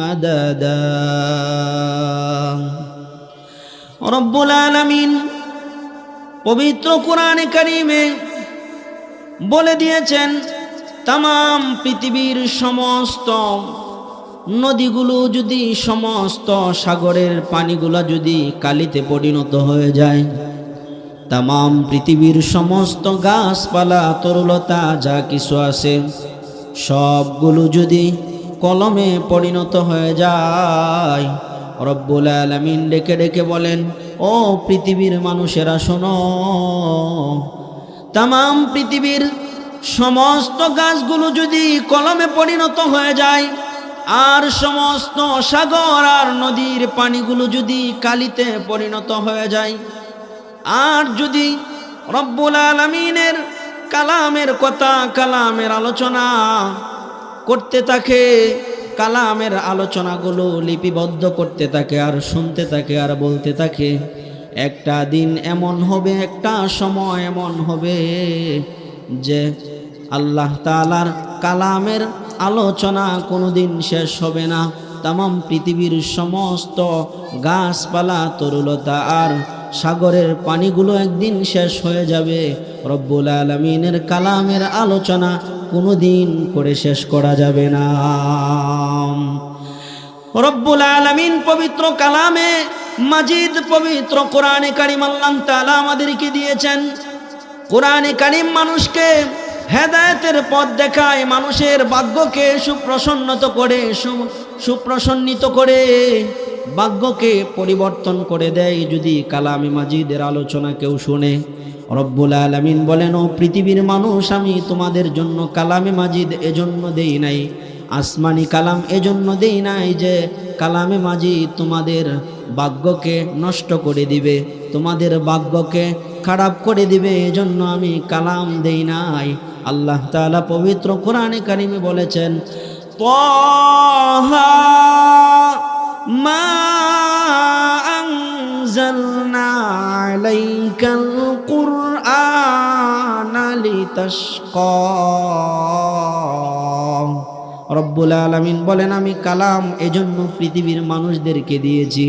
مددا রব্বুল আলামিন পবিত্র কোরআনে কারিমে বলে দিয়েছেন তাম পৃথিবীর সমস্ত নদীগুলো যদি সমস্ত সাগরের পানিগুলো যদি কালিতে পরিণত হয়ে যায় তাম পৃথিবীর সমস্ত গাছপালা তরুলতা যা কিছু আছে সবগুলো যদি কলমে পরিণত হয়ে যায়। রব্বুল আলমিন ডেকে ডেকে বলেন, ও পৃথিবীর মানুষেরা, শোনো। তাম পৃথিবীর সমস্ত গাছগুলো যদি কলমে পরিণত হয়ে যায়, আর সমস্ত সাগর আর নদীর পানিগুলো যদি কালিতে পরিণত হয়ে যায়, আর যদি রব্বুল আলমিনের কালামের কথা, কালামের আলোচনা করতে থাকে, কালামের আলোচনাগুলো লিপিবদ্ধ করতে থাকে আর শুনতে থাকে আর বলতে থাকে। একটা দিন এমন হবে, একটা সময় এমন হবে যে আল্লাহ তালার কালামের আলোচনা কোনোদিন শেষ হবে না। তাম পৃথিবীর সমস্ত গাছপালা, তরুলতা আর সাগরের পানিগুলো একদিন শেষ হয়ে যাবে। রব্বুল আলমিনের কালামের আলোচনা কোনো দিন করে শেষ করা যাবে না। রব্বুল আলমিন পবিত্র কালামে মাজিদ পবিত্র কোরআনে কারিম আল্লাহ তালা আমাদেরকে দিয়েছেন। কোরআনে কারিম মানুষকে হেদায়তের পথ দেখায়, মানুষের ভাগ্যকে সুপ্রসন্নত করে সুপ্রসন্নিত করে। ভাগ্যকে পরিবর্তন করে দেয় যদি কালামে মাজিদের আলোচনা কেউ শুনে। রব্বুল আলমিন বলেন, ও পৃথিবীর মানুষ, আমি তোমাদের জন্য কালামে মাজিদ এজন্য দেই নাই। আসমানি কালাম এজন্য দেই নাই যে কালামে মাজিদ তোমাদের ভাগ্যকে নষ্ট করে দিবে, তোমাদের ভাগ্যকে খারাপ করে দিবে, এজন্য আমি কালাম দেই নাই। আল্লাহ তালা পবিত্র কোরআনে কারিমে বলেছেন মা أنزلنا عليك القرآن لتشقى রব্বুল আলমিন বলেন আমি কালাম এজন্য পৃথিবীর মানুষদেরকে দিয়েছি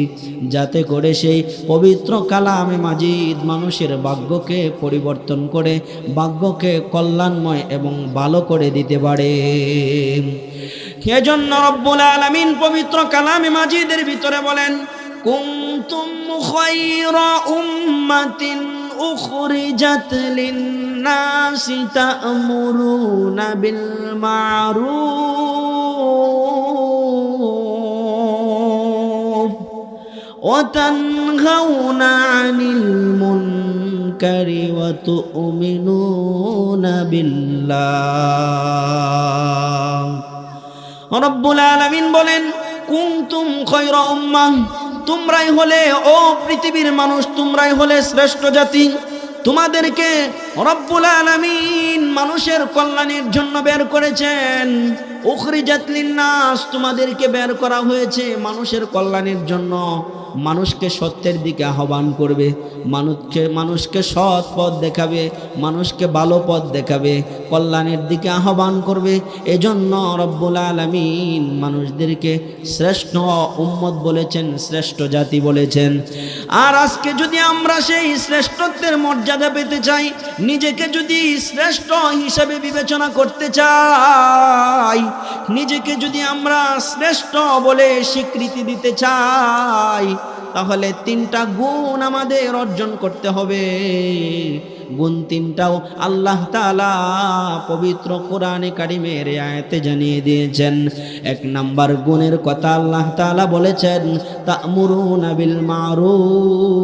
যাতে করে সেই পবিত্র কালামে মাজিদ মানুষের ভাগ্যকে পরিবর্তন করে ভাগ্যকে কল্যাণময় এবং ভালো করে দিতে পারে সেজন্য রব্বুল আলমিন পবিত্র কালামে মাজিদের ভিতরে বলেন, কুন্তুম খায়রা উম্মাতিন উখরিজাত লিন-নাসি তা'মুরুনা বিল মা'রুফ ওয়া তানহাউনা 'আনিল মুনকারি ওয়া তু'মিনুনা বিল্লাহ। রব্বুল আলামিন বলেন কুমতুম খায়রা উম্মাহ, তোমরাই হলে, ও পৃথিবীর মানুষ, তোমরাই হলে শ্রেষ্ঠ জাতি। তোমাদেরকে রব্বুল আলামিন মানুষের কল্যাণের জন্য বের করেছেন। উখরিজাত লিন্নাস, তোমাদেরকে বের করা হয়েছে মানুষের কল্যাণের জন্য। মানুষকে সত্যের দিকে আহ্বান করবে, মানুষকে মানুষকে সৎ পথ দেখাবে, মানুষকে ভালো পথ দেখাবে, কল্যাণের দিকে আহ্বান করবে। এজন্য রব্বুল আলমিন মানুষদেরকে শ্রেষ্ঠ উম্মত বলেছেন, শ্রেষ্ঠ জাতি বলেছেন। আর আজকে যদি আমরা সেই শ্রেষ্ঠত্বের মর্যাদা পেতে চাই, নিজেকে যদি শ্রেষ্ঠ হিসাবে বিবেচনা করতে চাই নিজেকে যদি আমরা শ্রেষ্ঠ বলে স্বীকৃতি দিতে চাই, তাহলে তিনটা গুণ আমাদের অর্জন করতে হবে। গুণ তিনটাও আল্লাহ তালা পবিত্র কোরআনে কারিমের আয়াতে জানিয়ে দিয়েছেন। এক নাম্বার গুণের কথা আল্লাহ তালা বলেছেন তা মুরুন বিল মারুফ।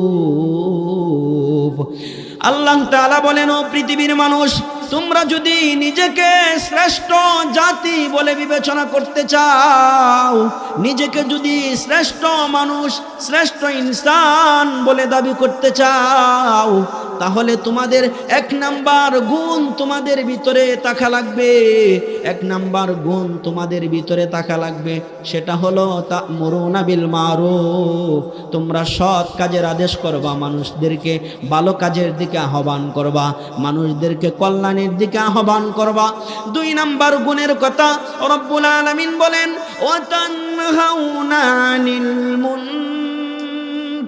আল্লাহ তাআলা বলেন, ও পৃথিবীর মানুষ তোমরা যদি নিজেকে শ্রেষ্ঠ জাতি বলে বিবেচনা করতে চাও, নিজেকে যদি শ্রেষ্ঠ মানুষ, শ্রেষ্ঠ ইনসান বলে দাবি করতে চাও তাহলে তোমাদের এক নাম্বার গুণ তোমাদের ভিতরে তাকা লাগবে। এক নাম্বার গুণ তোমাদের ভিতরে তাকা লাগবে, সেটা হলো তা মরুনা বিল মারুফ। তোমরা সৎ কাজের আদেশ করবা, মানুষদেরকে ভালো কাজের দিকে আহ্বান করবা, মানুষদেরকে কল্যাণের দিকে আহ্বান করবা। দুই নাম্বার গুণের কথা রব্বুল আলামিন বলেন ও তানহাউনা আনিল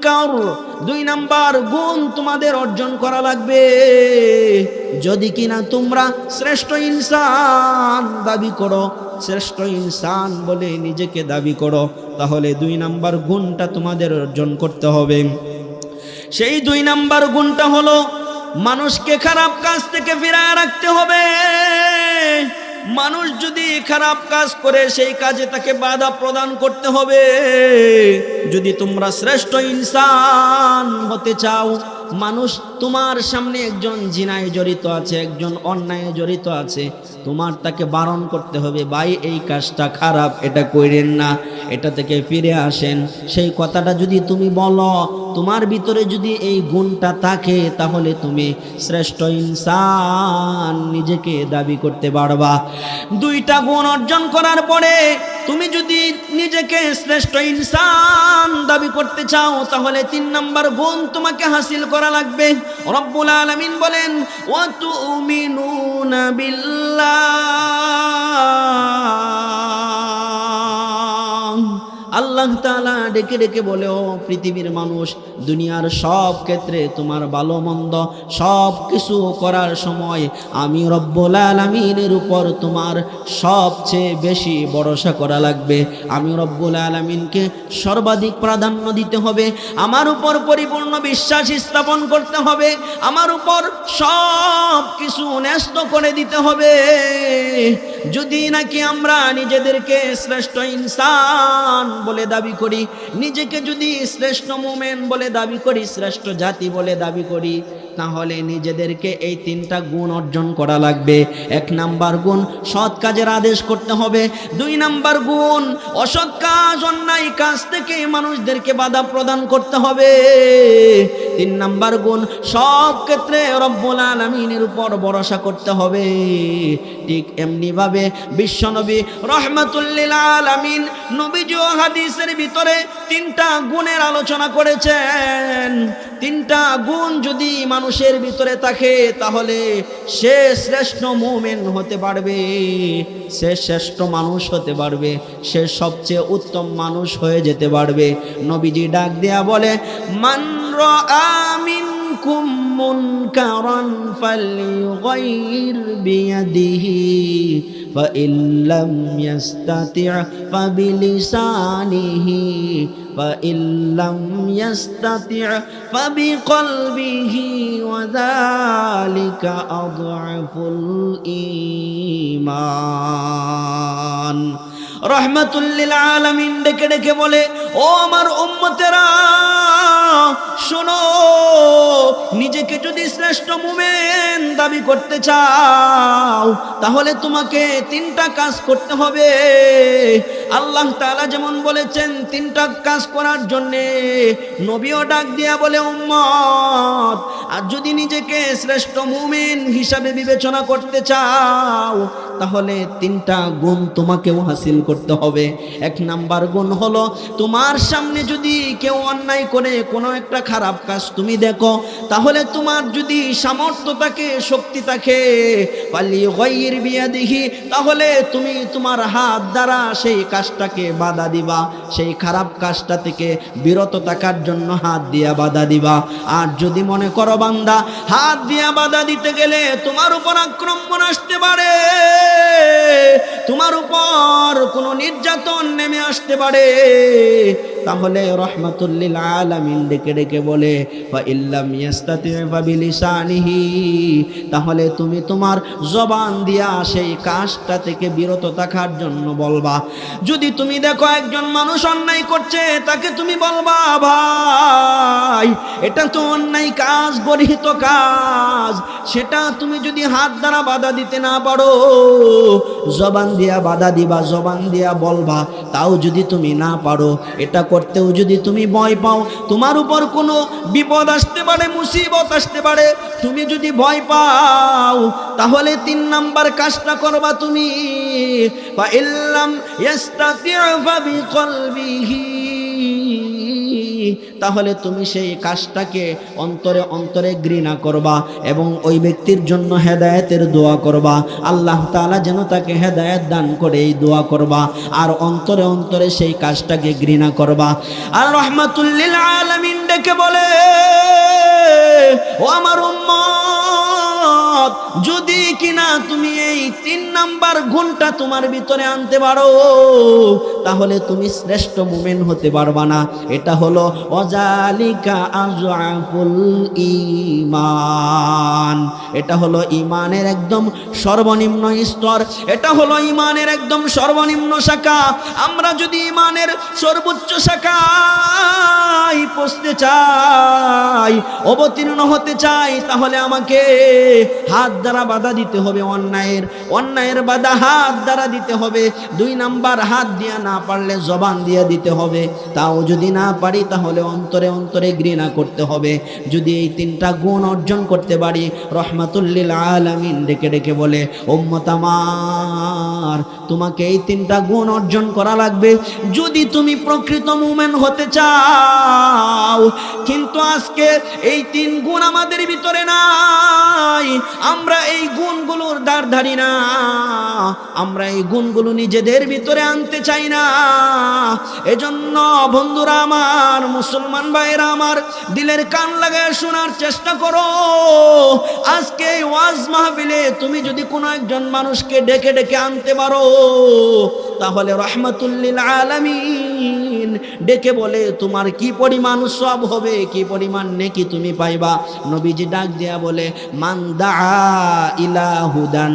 মুনকার দুই নাম্বার গুণ তোমাদের অর্জন করা লাগবে। যদি কিনা তোমরা শ্রেষ্ঠ ইনসান দাবি করো, শ্রেষ্ঠ ইনসান বলে নিজেকে দাবি করো, তাহলে দুই নাম্বার গুণটা তোমাদের অর্জন করতে হবে। সেই দুই নাম্বার গুণটা হলো, মানুষকে খারাপ কাজ থেকে ফিরায় রাখতে হবে। মানুষ যদি খারাপ কাজ করে, সেই কাজে তাকে বাধা প্রদান করতে হবে। যদি তোমরা শ্রেষ্ঠ ইনসান হতে চাও মানুষ তোমার সামনে একজন জিনায় জড়িত আছে, একজন অন্যায় জড়িত আছে, তোমার তাকে বারণ করতে হবে, ভাই, এই কাজটা খারাপ, এটা করেন না, এটা থেকে ফিরে আসেন। সেই কথাটা যদি তুমি বলো, তোমার ভিতরে যদি এই গুণটা থাকে, তাহলে তুমি শ্রেষ্ঠ ইনসান নিজেকে দাবি করতে পারবা। দুইটা গুণ অর্জন করার পরে তুমি যদি নিজেকে শ্রেষ্ঠ ইনসান দাবি করতে চাও, তাহলে তিন নম্বর গুণ তোমাকে হাসিল করা লাগবে। রব্বুল আলমিন বলেন ও তুমি নুন বিল্লাহ। আল্লাহ তাআলা ডেকে ডেকে বলে, ও পৃথিবীর মানুষ, দুনিয়ার সব ক্ষেত্রে তোমার ভালো মন্দ সব কিছু করার সময় আমি রব্বুল আলামিনের উপর তোমার সবচেয়ে বেশি ভরসা করা লাগবে। আমি রব্বুল আলামিনকে সর্বাধিক প্রাধান্য দিতে হবে, আমার উপর পরিপূর্ণ বিশ্বাস স্থাপন করতে হবে, আমার উপর সব কিছু ন্যস্ত করে দিতে হবে। যদি নাকি আমরা নিজেদেরকে শ্রেষ্ঠ ইনসান বলে দাবি করি, নিজেকে যদি শ্রেষ্ঠ মোমেন বলে দাবি করি, শ্রেষ্ঠ জাতি বলে দাবি করি তাহলে নিজেদেরকে এই তিনটা গুণ অর্জন করা লাগবে। এক নাম্বার গুণ, সৎ কাজের আদেশ করতে হবে। দুই নাম্বার গুণ, অসৎ কাজ, অন্যায় কাজ থেকে মানুষদেরকে বাধা প্রদান করতে হবে। তিন নাম্বার গুণ, সব ক্ষেত্রে রব্বুল আলমিনের উপর ভরসা করতে হবে। ঠিক এমনিভাবে বিশ্বনবী রহমাতুল্লিল আলামিন নবীজি হাদিসের ভিতরে তিনটা গুণের আলোচনা করেছেন। তিনটা গুণ যদি মানুষের ভিতরে থাকে তাহলে সে শ্রেষ্ঠ মুমেন হতে পারবে সে শ্রেষ্ঠ মানুষ হতে পারবে সে সবচেয়ে উত্তম মানুষ হয়ে যেতে পারবে নবীজি ডাক দেয়া বলে মান মিনকুম মুনকারান ফালইয়ুগাইর বিয়াদিহি فإن لم يستطع فبلسانه فإن لم يستطع فبقلبه وذلك أضعف الإيمان রহমতুল্লিল আলমিন ডেকে ডেকে বলে ও আমার উম্মতেরা শোনো, নিজেকে যদি শ্রেষ্ঠ মুমেন দাবি করতে চাও, তাহলে তোমাকে তিনটা কাজ করতে হবে। আল্লাহ তাআলা যেমন বলেছেন, তিনটা কাজ করার জন্যে নবীও ডাক দিয়া বলে, উম্মত, আর যদি নিজেকে শ্রেষ্ঠ মুমিন হিসাবে বিবেচনা করতে চাও, তাহলে তিনটা গুণ তোমাকেও হাসিল করতে হবে। এক নাম্বার গুণ হলো, তোমার সামনে যদি কেউ অন্যায় করে কোনো একটা খারাপ কাজ তুমি দেখো, তাহলে তোমার যদি সামর্থ্য থাকে, শক্তি থাকে পালি গয়ের বিয়া দেখি তাহলে তুমি তোমার হাত দ্বারা সেই কাজটাকে বাধা দিবা, সেই খারাপ কাজটা থেকে বিরত থাকার জন্য হাত দিয়া বাধা দিবা। আর যদি মনে করো বান্দা, হাত দিয়া বাধা দিতে গেলে তোমার উপর আক্রমণ আসতে পারে, তোমার উপর কোনো নির্যাতন নেমে আসতে পারে তাহলে রহমাতুল্লিল আলামিন ডেকে ডেকে বলে বা ইল্লাম ইয়াস্তাতি ফা বিলিসানিহি তাহলে তুমি তোমার জবান দিয়া সেই কাজটা থেকে বিরত থাকার জন্য বলবা। যদি তুমি দেখো একজন মানুষ অন্যায় করছে, তাকে তুমি বলবা, ভাই, এটা তো অন্যায় কাজ গরিহিত কাজ। সেটা তুমি যদি হাত দ্বারা বাধা দিতে না পারো, জবান দিয়া বাধা দিবা, জবান দিয়া বলবা। তাও যদি তুমি না পারো, এটা করতেও যদি তুমি ভয় পাও, তোমার উপর কোনো বিপদ আসতে পারে, মুসিবত আসতে পারে, তুমি যদি ভয় পাও, তাহলে তিন নাম্বার কাজটা করবা তুমি। বা ইল্লাম ইয়াস্তাতি'ু ফাবিকলবিহি তাহলে তুমি সেই কাজটাকে অন্তরে অন্তরে ঘৃণা করবা এবং ওই ব্যক্তির জন্য হেদায়েতের দোয়া করবা। আল্লাহ তাআলা যেন তাকে হেদায়েত দান করে এই দোয়া করবা আর অন্তরে অন্তরে সেই কাজটাকে ঘৃণা করবা। আর রহমাতুল্লিল আলামিন ডেকে বলে, ও আমার যদি কিনা তুমি এই তিন নাম্বার গুণটা তোমার ভিতরে আনতে পারো, তাহলে তুমি শ্রেষ্ঠ মুমেন হতে পারবা না। এটা হলো, অজালিকা আজআফুল ইমান এটা হলো ইমানের একদম সর্বনিম্ন স্তর। এটা হলো ইমানের একদম সর্বনিম্ন শাখা। আমরা যদি ইমানের সর্বোচ্চ শাখায় পৌঁছতে চাই, অবতীর্ণ হতে চাই, তাহলে আমাকে হাত দ্বারা বাধা দিতে হবে, অন্যায়ের অন্যায়ের বাধা হাত দ্বারা দিতে হবে। দুই নাম্বার, হাত দিয়া না পারলে জবান দিয়া দিতে হবে। তাও যদি না পারি, তাহলে অন্তরে অন্তরে ঘৃণা করতে হবে। যদি এই তিনটা গুণ অর্জন করতে পারি, রহমাতুল্লিল আলামিন ডেকে ডেকে বলে ওম্মত আমার, তোমাকে এই তিনটা গুণ অর্জন করা লাগবে। যদি তুমি প্রকৃত মুমেন হতে চাও, কিন্তু আজকে এই তিন গুণ আমাদের ভিতরে নাই। আমরা এই গুণগুলোর দ্বার ধারি না। আমরা এই গুণগুলো নিজেদের ভিতরে আনতে চাই না। এজন্য বন্ধুরা আমার, মুসলমান ভাইরা আমার, দিলের কান লাগায় শোনার চেষ্টা করো। আজকে ওয়াজ মাহফিলে তুমি যদি কোনো একজন মানুষকে ডেকে ডেকে আনতে পারো, তাহলে রহমতুল্লিল আলামিন ডেকে বলে, তোমার কি পরিমাণ সব হবে? কি পরিমাণ নেকি তুমি পাইবা? নবীজি ডাক দিয়া বলে ইলাহুদান।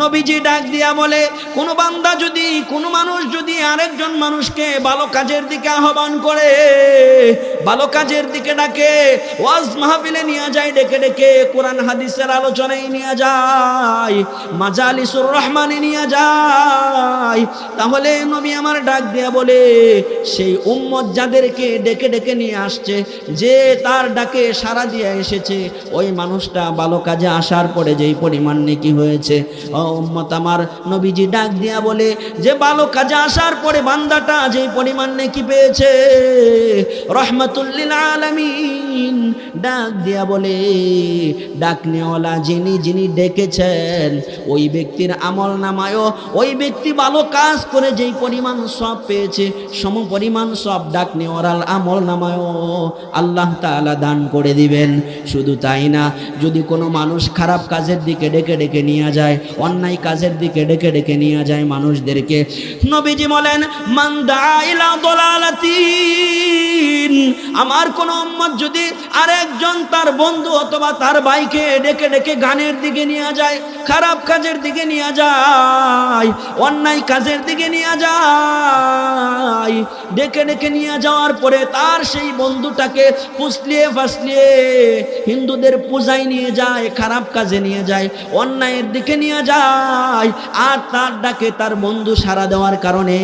নবীজি ডাক দিয়া বলে, কোনো বান্দা যদি, কোনো মানুষ যদি আরেকজন মানুষকে ভালো কাজের দিকে আহ্বান করে, ভালো কাজের দিকে ডাকে, ওয়াজ মাহফিলে নিয়ে যায়, ডেকে ডেকে কোরআন হাদিসের আলোচনায় নিয়ে যায়, মাজালিসুর রহমানে নিয়ে যায়। তাহলে নবী আমার ডাক দিয়া বলে, সেই উম্মত যাদেরকে ডেকে ডেকে নিয়ে আসছে, যে তার ডাকে সারা দিয়ে এসেছে, ওই মানুষটা ভালো কাজে আসার পরে যেই পরিমাণ নেকি হয়েছে। ও উম্মত আমার নবীজি ডাক দিয়া বলে, যে ভালো কাজে আসার পরে বান্দাটা যেই পরিমাণ নেকি পেয়েছে রহমতুল্লিল আলামিন। ডাক দিয়া বলে ডাক নেওয়ালা যিনি যিনি ডেকেছেন, ওই ব্যক্তির আমল নামায়ও ওই ব্যক্তি ভালো কাজ করে যেই পরিমাণ সব পেয়েছে, সম পরিমাণ সব ডাকনেওয়ালার আমল নামায়ও আল্লাহ তাআলা দান করে দিবেন। শুধু তাই না, যদি কোনো মানুষ খারাপ কাজের দিকে ডেকে ডেকে নিয়ে যায়, অন্যায় কাজের দিকে ডেকে ডেকে নিয়ে যায় মানুষদেরকে। নবীজি বলেন মান্দা ইলা দলালাতিন আমার কোন উম্মত যদি আরেকজন তার বন্ধু অথবা তার ভাইকে ডেকে ডেকে গানের দিকে নিয়ে যায়, খারাপ কাজের দিকে নিয়ে যায়, অন্যায় কাজের দিকে নিয়ে যায়, ডেকে ডেকে নিয়ে যাওয়ার পরে তার সেই বন্ধুটাকে ফুসলিয়ে ফাসলিয়ে হিন্দুদের পূজায় নিয়ে যায়, খারাপ কাজে নিয়ে যায়, অন্যায়ের দিকে নিয়ে যায়, আর তার ডাকে তার বন্ধু সাড়া দেওয়ার কারণে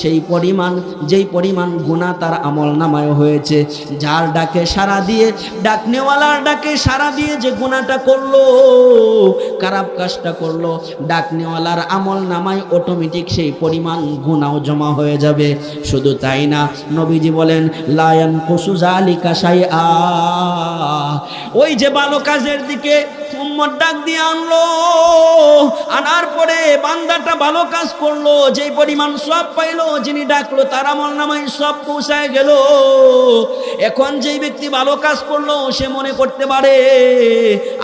সেই পরিমাণ, যেই পরিমাণ গুণা তার আমল নামায় হয়েছে। যার ডাকে সারা দিয়ে ডাকনেওয়ালার ডাকে সারা দিয়ে যে গুণাটা করল, খারাপ কাজটা করল ডাকনেওয়ালার আমল নামায় অটোমেটিক সেই পরিমাণ গুণাও জমা হয়ে যাবে। শুধু তাই না, নবীজি বলেন লায়ন কসু জালিকা সাই ওই যে ভালো কাজের দিকে উম্মত ডাক দিয়ে আনলো। আনার পরে বান্দাটা ভালো কাজ করল, যেই পরিমাণ সব পাইলো, যিনি ডাকলো, তার আমল নামায় সব পৌঁছায় গেল। এখন যেই ব্যক্তি ভালো কাজ করল, সে মনে করতে পারে,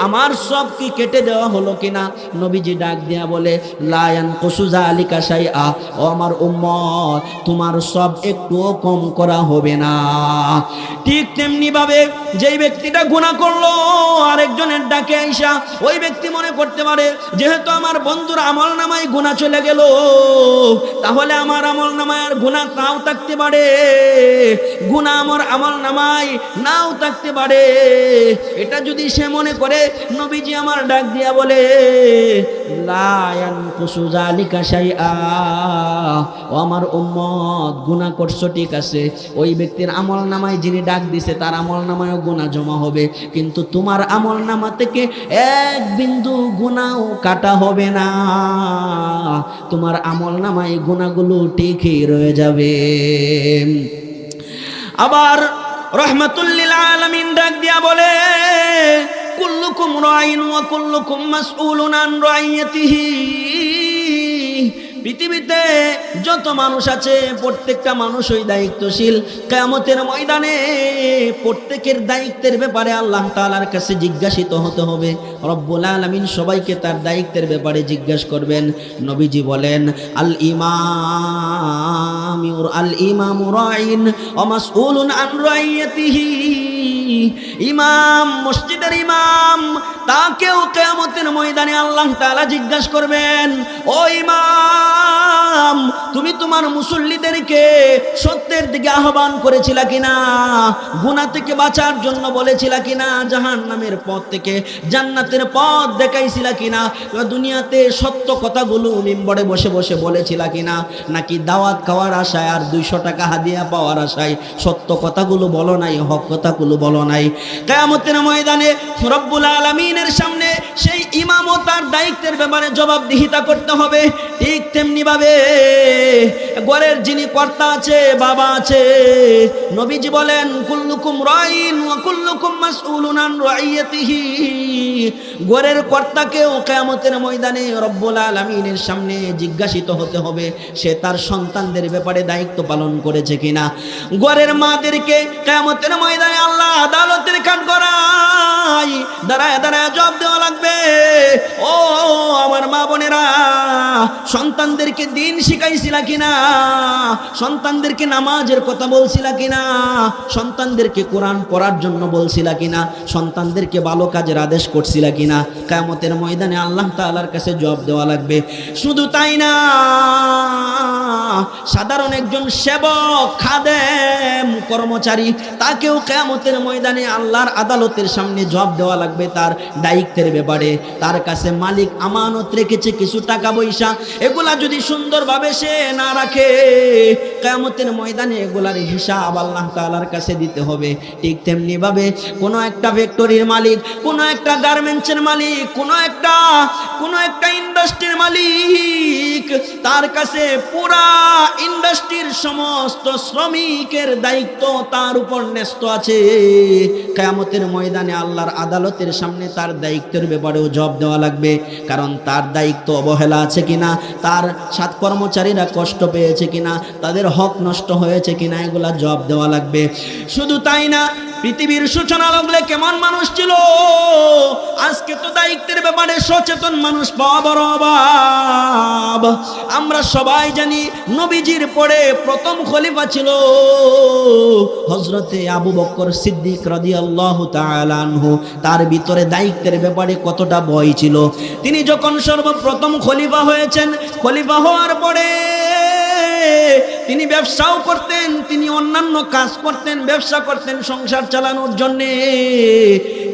আমার সব কি কেটে দেওয়া হলো কিনা? নবীজি ডাক দিয়া বলে লায়ান কসুজা আলিকা সাই আ ও আমার উম্মত, তোমার সব একটুও কম করা হবে না। ঠিক তেমনি ভাবে যেই ব্যক্তিটা গুণা করল, আরেকজনের ডাকে আইসা ওই ব্যক্তি মনে করতে পারে, যেহেতু আমার বন্ধুর আমল নামায় গুণা চলে গেল, তাহলে আমার আমল নামায় আর গুণা নাও থাকতে পারে। গুণা আমার আমল নামায় নাও থাকতে পারে। এটা যদি সে মনে করে, নবীজি আমার ডাক দিয়া বলে আমার উম্মত, গুনাহ করছ, ঠিক আছে। ওই ব্যক্তির আমল নামায় যিনি ডাক দিছে, তার আমল নামায়ও গুনাহ জমা হবে। কিন্তু তোমার আমল নামা থেকে এক বিন্দু গুনাও কাটা হবে না। তোমার আমল নামাই গুনাগুলো ঠিকই রয়ে যাবে। আবার রহমাতুল্লিল আলমিন ডাক দিয়া বলে, কুল্লুকুম রাইন ওয়া কুল্লুকুম মাসউলুন আন রাইয়াতিহি। পৃথিবীতে যত মানুষ আছে, প্রত্যেকটা মানুষই দায়িত্বশীল। কেয়ামতের ময়দানে প্রত্যেকের দায়িত্বের ব্যাপারে আল্লাহ তাআলার কাছে জিজ্ঞাসিত হতে হবে। রব্বুল আলামিন সবাইকে তার দায়িত্বের ব্যাপারে জিজ্ঞাসা করবেন। নবীজি বলেন, আল ইমাম আল ইমামু রাইন, ওয়া মাসউলুন আন রাইয়াতিহি। ইমাম, মসজিদের ইমাম, তাকেও কেয়ামতের ময়দানে আল্লাহ তালা জিজ্ঞাসা করবেন, ও ইমাম, তুমি তোমার মুসল্লিদেরকে সত্যের দিকে আহ্বান করেছিলা কিনা? গুনাহ থেকে বাঁচার জন্য বলেছিলা কিনা? জাহান নামের পথ থেকে জান্নাতের পথ দেখাইছিলা কিনা? দুনিয়াতে সত্য কথাগুলো মিম্বরে বসে বসে বলেছিলা কিনা? নাকি দাওয়াত খাওয়ার আশায় আর দুইশো টাকা হাদিয়া পাওয়ার আশায় সত্য কথাগুলো বলো নাই, হক কথাগুলো বলো নাই। কেয়ামতের ময়দানে রব্বুল আলমিনের সামনে সেই ইমামতার তার দায়িত্বের ব্যাপারে জবাবদিহিতা করতে হবে। ঠিক তেমনি ভাবে গড়ের যিনি কর্তা আছে, বাবা আছে, নবীজি বলেন, কুল্লুকুম রাইন ওয়া কুল্লুকুম মাসউলুন আন রাইয়াতিহি। গড়ের কর্তাকেও কেয়ামতের ময়দানে রব্বুল আলামিনের সামনে জিজ্ঞাসিত হতে হবে, সে তার সন্তানদের ব্যাপারে দায়িত্ব পালন করেছে কিনা? গড়ের মাদেরকে কেয়ামতের ময়দানে আল্লাহ আদালতের কাঠ করাই দাঁড়ায় দাঁড়ায় জবাব দেওয়া লাগবে। ও আমার মা বোনেরা সন্তানদেরকে দিন শিখাইছিলা কিনা? সন্তানদেরকে নামাজের কথা বলছিলা কিনা? সন্তানদেরকে কোরআন পড়ার জন্য বলছিলা কিনা? সন্তানদেরকে ভালো কাজের আদেশ করছিলা কিনা? কায়ামতের ময়দানে আল্লাহ তাআলার কাছে জবাব দেওয়া লাগবে। শুধু তাই না, সাধারণ একজন সেবক, খাদেম, কর্মচারী, তাকেও কেয়ামতের ময়দানে আল্লাহর আদালতের সামনে জবাব দেওয়া লাগবে তার দায়িত্বের ব্যাপারে। তার কাছে মালিক আমানত রেখেছে কিছু টাকা পয়সা। এগুলা যদি সুন্দরভাবে সে না রাখে, কেয়ামতের ময়দানে এগুলার হিসাব আল্লাহ তাআলার কাছে দিতে হবে। ঠিক তেমনি ভাবে কোনো একটা ফ্যাক্টরির মালিক, কোনো একটা গার্মেন্টসের মালিক, কোনো একটা কোনো একটা ইন্ডাস্ট্রির মালিক, তার কাছে পুরা ইন্ডাস্ট্রির সমস্ত শ্রমিকের দায়িত্ব তার উপর ন্যস্ত আছে। কেয়ামতের ময়দানে আল্লাহর আদালতের সামনে তার দায়িত্বের ব্যাপারেও জব দেওয়া লাগবে, কারণ তার দায়িত্ব অবহেলা আছে কিনা তার সাত কর্মচারীরা কষ্ট পেয়েছে কিনা, তাদের হক নষ্ট হয়েছে কিনা, এগুলা জব দেওয়া লাগবে। শুধু তাই না পৃথিবীর সূচনা লাগলে কেমন মানুষ ছিল? আজকে তো দায়িত্বের ব্যাপারে সচেতন মানুষ বড় আমরা সবাই জানি নবীজির পরে প্রথম খলিফা ছিল হজরতে আবু বক্কর সিদ্দিক রাদি আল্লাহ তালানহু তার ভিতরে দায়িত্বের ব্যাপারে কতটা ভয় ছিল? তিনি যখন সর্বপ্রথম খলিফা হয়েছেন, খলিফা হওয়ার পরে তিনি ব্যবসাও করতেন, তিনি অন্যান্য কাজ করতেন, ব্যবসা করতেন, সংসার চালানোর জন্যে।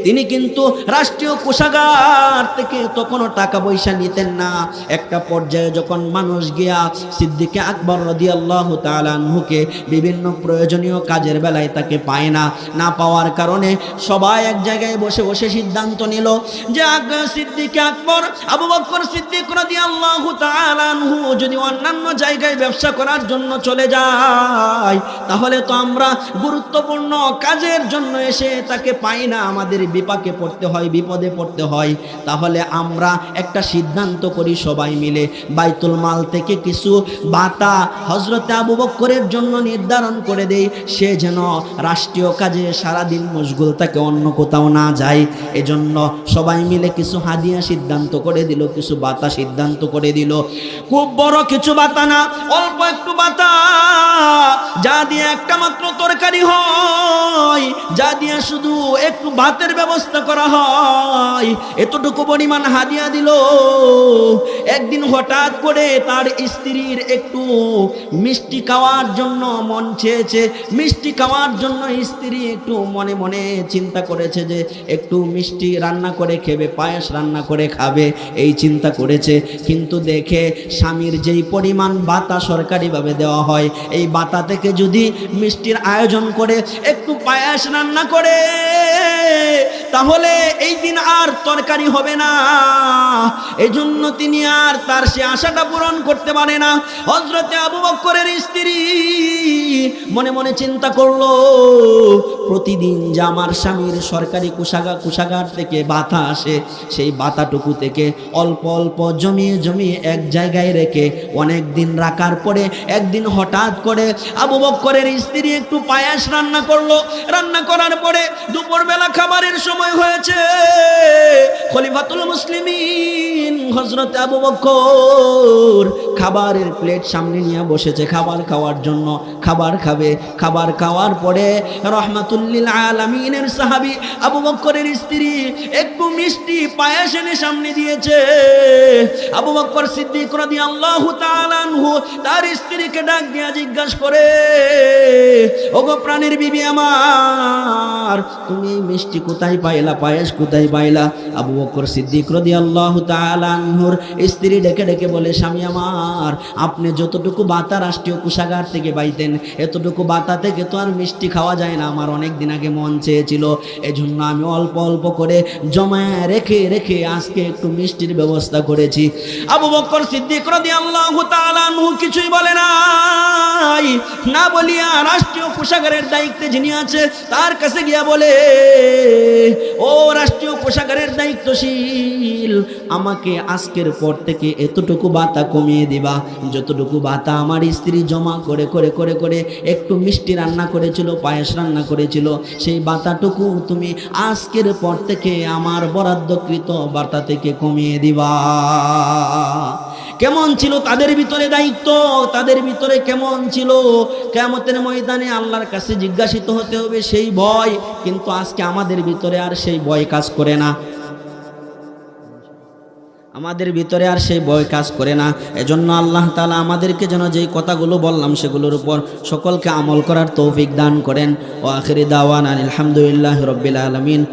তিনি কিন্তু রাষ্ট্রীয় কোষাগার থেকে তখনও টাকা পয়সা নিতেন না। একটা পর্যায়ে যখন মানুষ গিয়া সিদ্দিকে আকবর রদি আল্লাহ তালানহুকে বিভিন্ন প্রয়োজনীয় কাজের বেলায় তাকে পায় না না পাওয়ার কারণে সবাই এক জায়গায় বসে বসে সিদ্ধান্ত নিল যে আগ- সিদ্দিকে আকবর, আবু বকর সিদ্দিক রদি আল্লাহ তালানহু যদি অন্যান্য জায়গায় ব্যবসা করার জন্য চলে যায়, তাহলে তো আমরা গুরুত্বপূর্ণ কাজের জন্য এসে তাকে পাই না। আমাদের বিপাকে পড়তে হয়, বিপদে পড়তে হয়। তাহলে আমরা একটা সিদ্ধান্ত করি সবাই মিলে। বাইতুল মাল থেকে কিছু বাতা হজরতে আবু বক্করের জন্য নির্ধারণ করে দেই। সে যেন রাষ্ট্রীয় কাজে সারাদিন মশগুল তাকে অন্য কোথাও না যায়। এজন্য সবাই মিলে কিছু হাদিয়া সিদ্ধান্ত করে দিল, কিছু বাতা সিদ্ধান্ত করে দিল। খুব বড় কিছু বাতা না, অল্প একটু বাতা। যা দিয়ে একটা মাত্র তরকারি হয়। যা দিয়ে শুধু একটু ভাতের ব্যবস্থা করা হয়, এতটুকু পরিমাণ হাদিয়া দিল। একদিন হঠাৎ করে তার স্ত্রীর একটু মিষ্টি খাওয়ার জন্য মন চেয়েছে। মিষ্টি খাওয়ার জন্য স্ত্রী একটু মনে মনে চিন্তা করেছে যে একটু মিষ্টি রান্না করে খেবে, পায়েস রান্না করে খাবে, এই চিন্তা করেছে। কিন্তু দেখে স্বামীর যেই পরিমাণ বাতা সরকারিভাবে দেওয়া হয়, এই বাতা থেকে যদি মিষ্টির আয়োজন করে একটু পায়েস রান্না করে, তাহলে এই দিন আর তরকারি হবে না। এই জন্য তিনি আর তার সে আশাটা পূরণ করতে পারে না। হজরতে আবু বক্করের স্ত্রী মনে মনে চিন্তা করল, প্রতিদিন যে আমার স্বামীর সরকারি কুষাগা কুষাগার থেকে বাতা আসে, সেই বাতাটুকু থেকে অল্প অল্প জমিয়ে জমিয়ে এক জায়গায় রেখে অনেক দিন রাখার পরে একদিন হঠাৎ করে আবু বক্করের স্ত্রী একটু পায়াস রান্না করল। রান্না করার পরে দুপুরবেলা খাবারের সময় হয়েছে। খলিফাতুল মুসলিমিন হজরত আবু বক্কর খাবারের প্লেট সামনে নিয়ে বসেছে খাবার খাওয়ার জন্য। খাবার খাবে খাবার খাওয়ার পরে রহমাতুল্লিল আলামিনের সাহাবি আবু বক্করের স্ত্রী একটু মিষ্টি পায়েস এনে সামনে দিয়েছে। আবু বক্কর সিদ্দিক রাদিয়াল্লাহু তাআলা আনহু তার স্ত্রীকে ডাক দিয়া জিজ্ঞাসা করে, ওগো প্রাণের বিবি আমার, তুমি মিষ্টি কোথায় পাইলা, পায়েস কোথায় পাইলা? আবু বকর সিদ্দিক রাদিয়াল্লাহু তাআলা আনহুর স্ত্রী ডেকে ডেকে বলে, স্বামী আমার, আপনি যতটুকু বাতা রাষ্ট্রীয় কুষাগার থেকে পাইতেন, এতটুকু বাতা থেকে তো আর মিষ্টি খাওয়া যায় না। আমার অনেক দিন আগে মন চেয়েছিল, এজন্য আমি অল্প অল্প করে জমায় রেখে রেখে আজকে একটু মিষ্টির ব্যবস্থা করেছি। আবু বকর সিদ্দিক তাআলা আনহু কিছুই বলে নাই। না বলিয়া রাষ্ট্রীয় কোষাগারের দায়িত্বে যিনি আছে, তার কাছে গিয়া বলে, ও রাষ্ট্রীয় কোষাগারের দায়িত্বশীল, আমাকে আজকের পর থেকে এতটুকু বাতা কমিয়ে দিবা। যতটুকু বাতা আমার স্ত্রী জমা করে করে করে করে একটু মিষ্টি রান্না করেছিল, পায়েস রান্না করেছিল, সেই বাতাটুকু তুমি আজকের পর থেকে আমার বরাদ্দকৃত বার্তা থেকে কমিয়ে দিবা। কেমন ছিল তাদের ভিতরে দায়িত্ব? তাদের ভিতরে কেমন ছিল? কেমতের ময়দানে আল্লাহর কাছে জিজ্ঞাসিত হতে হবে সেই ভয়, কিন্তু আজকে আমাদের ভিতরে আর সেই ভয় কাজ করে না। আমাদের ভিতরে আর সেই বয় কাজ করে না। এজন্য আল্লাহ তালা আমাদেরকে যেন যেই কথাগুলো বললাম সেগুলোর উপর সকলকে আমল করার তৌফিক দান করেন। ও আখেরি দাওয়ান আলহামদুলিল্লাহ রবিল আলমিন।